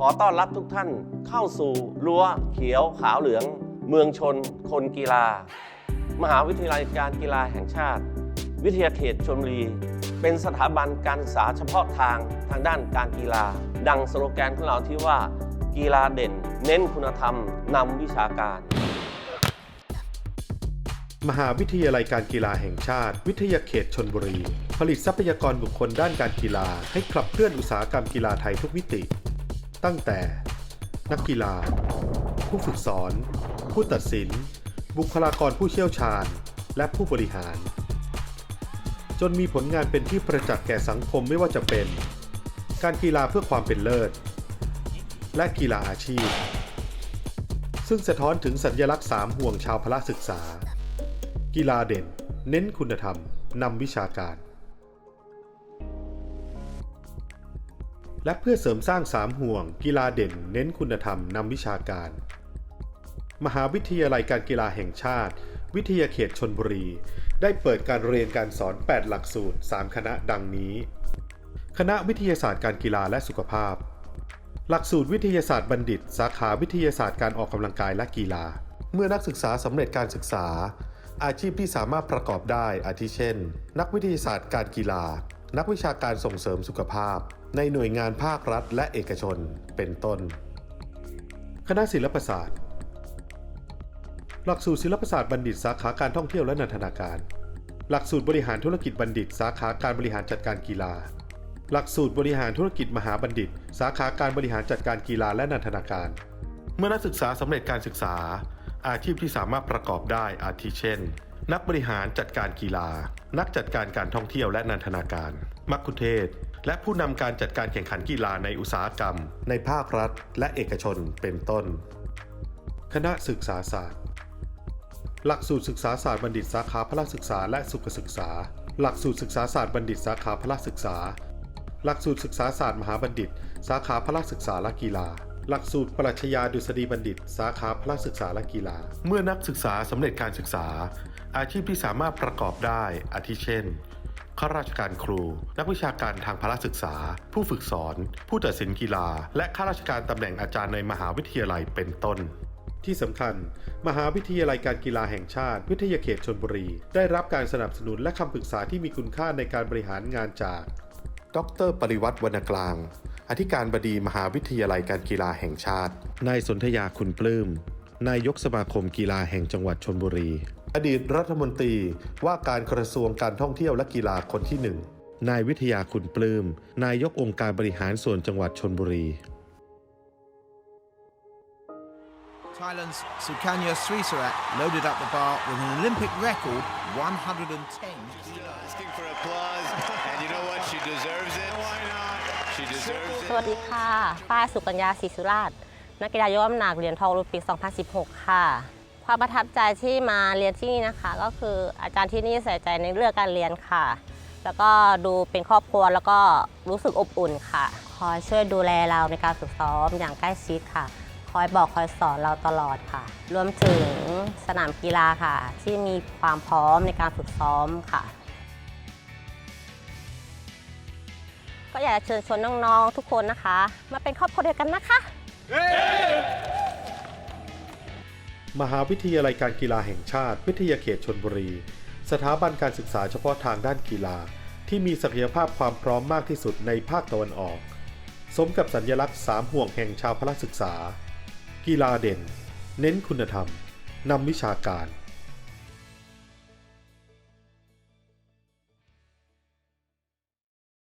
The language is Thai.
ขอต้อนรับทุกท่านเข้าสู่รั้วเขียวขาวเหลือง เมืองชน คนกีฬา มหาวิทยาลัยการกีฬาแห่งชาติ วิทยาเขตชลบุรี เป็นสถาบันการศึกษาเฉพาะทางทางด้านการกีฬา ดังสโลแกนของเราที่ว่า กีฬาเด่น เน้นคุณธรรมนำวิชาการ มหาวิทยาลัยการกีฬาแห่งชาติ วิทยาเขตชนบุรี ผลิตทรัพยากรบุคคลด้านการกีฬา ให้ขับเคลื่อนอุตสาหกรรมกีฬาไทยทุกมิติ ตั้งแต่ นักกีฬา ผู้ฝึกสอน ผู้ตัดสิน บุคลากรผู้เชี่ยวชาญ และผู้บริหาร จนมีผลงานเป็นที่ประจักษ์แก่สังคมไม่ว่าจะเป็น การกีฬาเพื่อความเป็นเลิศ และกีฬาอาชีพ ซึ่งสะท้อนถึงสัญลักษณ์สามห่วงชาวพละศึกษา กีฬาเด่น เน้นคุณธรรมนำวิชาการ และเพื่อเสริมสร้างสามห่วง กีฬาเด่น เน้นคุณธรรมนำวิชาการ มหาวิทยาลัยการกีฬาแห่งชาติ วิทยาเขตชนบุรี ได้เปิดการเรียนการสอน 8 หลักสูตร 3 คณะดังนี้ คณะวิทยาศาสตร์การกีฬาและสุขภาพ หลักสูตรวิทยาศาสตร์บัณฑิต สาขาวิทยาศาสตร์การออกกำลังกายและกีฬา เมื่อนักศึกษาสำเร็จการศึกษา อาชีพที่สามารถประกอบได้อาทิเช่น นักวิทยาศาสตร์การกีฬา นักวิชาการส่งเสริมสุขภาพ ในหน่วยงานภาครัฐและเอกชนเป็นต้น คณะศิลปศาสตร์ หลักสูตรศิลปศาสตร์บัณฑิตสาขาการท่องเที่ยวและนันทนาการ หลักสูตรบริหารธุรกิจบัณฑิต สาขาการบริหารจัดการกีฬา หลักสูตรบริหารธุรกิจมหาบัณฑิต สาขาการบริหารจัดการกีฬาและนันทนาการ เมื่อนักศึกษาสำเร็จการศึกษา อาชีพที่สามารถประกอบได้อาทิเช่น นักบริหารจัดการกีฬา นักจัดการการท่องเที่ยวและนันทนาการ มัคคุเทศ และผู้นำการจัดการแข่งขันกีฬาในอุตสาหกรรม ในภาครัฐ และเอกชนเป็นต้น คณะศึกษาศาสตร์ หลักสูตรศึกษาศาสตร์บัณฑิตสาขาพละศึกษาและสุขศึกษา หลักสูตรศึกษาศาสตร์บัณฑิตสาขาพละศึกษา หลักสูตรศึกษาศาสตร์มหาบัณฑิต สาขาพละศึกษาและกีฬาหลักสูตรปรัชญาดุษฎีบัณฑิต สาขาพละศึกษาและกีฬา เมื่อนักศึกษาสำเร็จการศึกษา อาชีพที่สามารถประกอบได้อาทิเช่น ข้าราชการครู นักวิชาการทางพละศึกษา ผู้ฝึกสอน ผู้ตัดสินกีฬา และข้าราชการตำแหน่งอาจารย์ในมหาวิทยาลัยเป็นต้นที่สำคัญ มหาวิทยาลัยการกีฬาแห่งชาติ วิทยาเขตชนบุรี ได้รับการสนับสนุนและคำปรึกษาที่มีคุณค่าในการบริหารงานจาก ดร ปริวัติวรรณกลาง อธิการบดีมหาวิทยาลัยการกีฬาแห่งชาติ นายสนธยาคุณปลื้ม นายกสมาคมกีฬาแห่งจังหวัดชนบุรี อดีตรัฐมนตรีว่าการกระทรวงการท่องเที่ยวและกีฬาคนที่หนึ่งนายวิทยาคุณปลื้ม นายกองค์การบริหารส่วนจังหวัดชนบุรี Thailand's Sukanya Srisarat loaded up the bar with an Olympic record 110 asking for applause, and you know what? She deserves it. Why not? She deserves สวัสดีค่ะฝ้ายสุกัญญาศรีสุราช นักกีฬายกน้ำหนักเหรียญทองโอลิมปิก 2016 ค่ะ ความประทับใจที่มาเรียนที่นี่นะคะ ก็คืออาจารย์ที่นี่ใส่ใจในเรื่องการเรียนค่ะ แล้วก็ดูเป็นครอบครัวแล้วก็รู้สึกอบอุ่นค่ะ คอยช่วยดูแลเราในการฝึกซ้อมอย่างใกล้ชิดค่ะ คอยบอกคอยสอนเราตลอดค่ะ รวมถึงสนามกีฬาค่ะ ที่มีความพร้อมในการฝึกซ้อมค่ะ ก็อยากจะเชิญชวนน้องๆทุกคนนะคะ มาเป็นครอบครัวเดียวกันนะคะ มหาวิทยาลัยการกีฬาแห่งชาติ วิทยาเขตชนบุรี สถาบันการศึกษาเฉพาะทางด้านกีฬา ที่มีศักยภาพความพร้อมมากที่สุดในภาคตะวันออก สมกับสัญลักษณ์สามห่วงแห่งชาวพละศึกษา กีฬาเด่น เน้นคุณธรรมนำวิชาการ